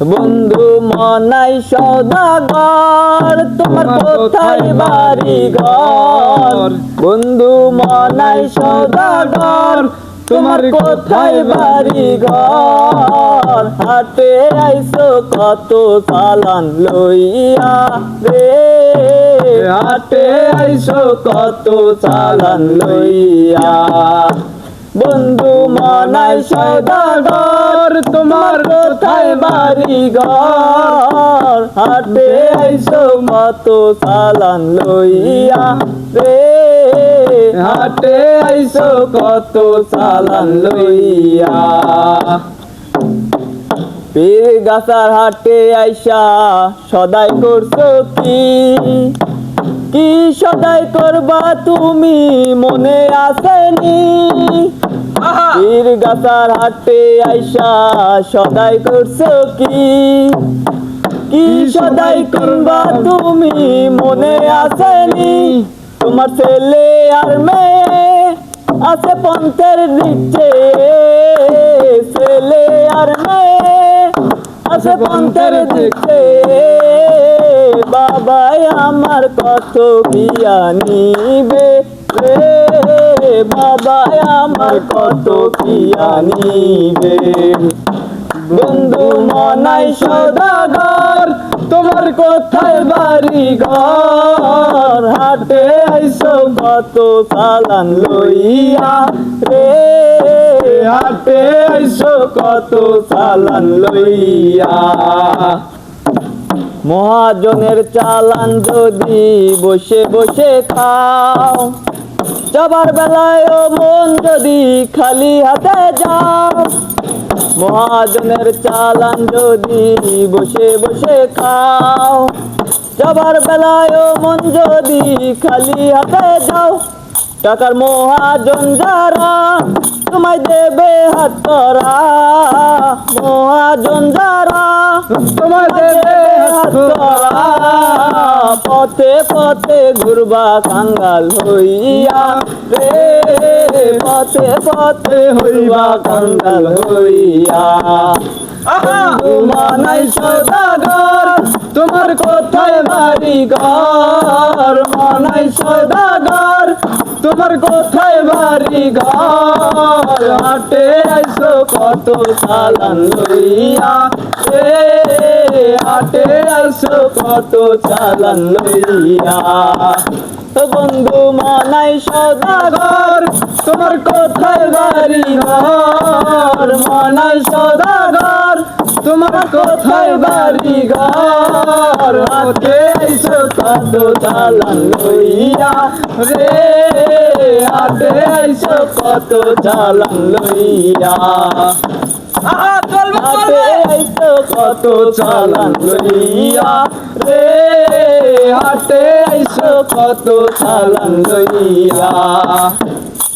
বন্ধু মনাই সদাগর, তোমার কোথায় বাড়ি ঘর? বন্ধু মনাই সদাগর, তোমার কোথায় বাড়ি ঘর? হাতে আইসো কত চালান লইয়া রে। হাটে আইসো কত চালান লইয়া। বন্ধু মনাই সদাগর তোমার কোথায় বাড়ি ঘর হাটে আইসো মত চালান লইয়া রে। হাটে আইসো কত চালান লইয়া। পীর গাছার হাটে আইসা সদাই করছ কি? কি সদাই করবা তুমি? মনে আসেনি। গাছার হাটে আইসা সদাই করছ কি? কি সদাই করবা তুমি? মনে আসেনি। তোমার ছেলে আর মেয়ে আছে পন্থের দিচ্ছে ছেলে আর মেয়ে আছে পন্থের দিচ্ছে আমার কত বিয়া নিবে রে? বাবাই, আমার কত বিয়া নিবে বন্ধু মনাই সদাগর, তোমার কোথায় বাড়ি ঘর হাটে আইসো কত চালান লইয়া রে। হাটে আইসো কত চালান লইয়া। মহাজনের চালান যদি বসে বসে খাও, যাবার বেলায় মন যদি খালি হাতে যাও। মহাজনের চালান যদি বসে বসে খাও, যাবার বেলায় মন যদি খালি হাতে যাও। টাকার মহাজন যারা, তোমায় দেবে হাত করা মহাজন যারা পথে পথে ঘুরবা কাঙ্গাল হইয়া রে পথে পথে হইবা কাঙ্গাল হইয়া। মানাই সদাগর তোমার কোথায় বাড়ি ঘর। মানাই সদাগর তোমার কোথায় বাড়ি হাটে আইসো কত চালান লইয়া। রে হাটে আইসো কত চালান লইয়া। বন্ধু মানাই সদাগর, তোমার কোথায় বাড়ি ঘর? মানাই সদাগর, তোমার কোথায় বাড়ি ঘর? হাতে কত চালান লইয়া রে হাতে আইসো কত চালান লইয়া। হাতে আইসো কত চালান লইয়া রে হাতে আইসো কত চালান লইয়া।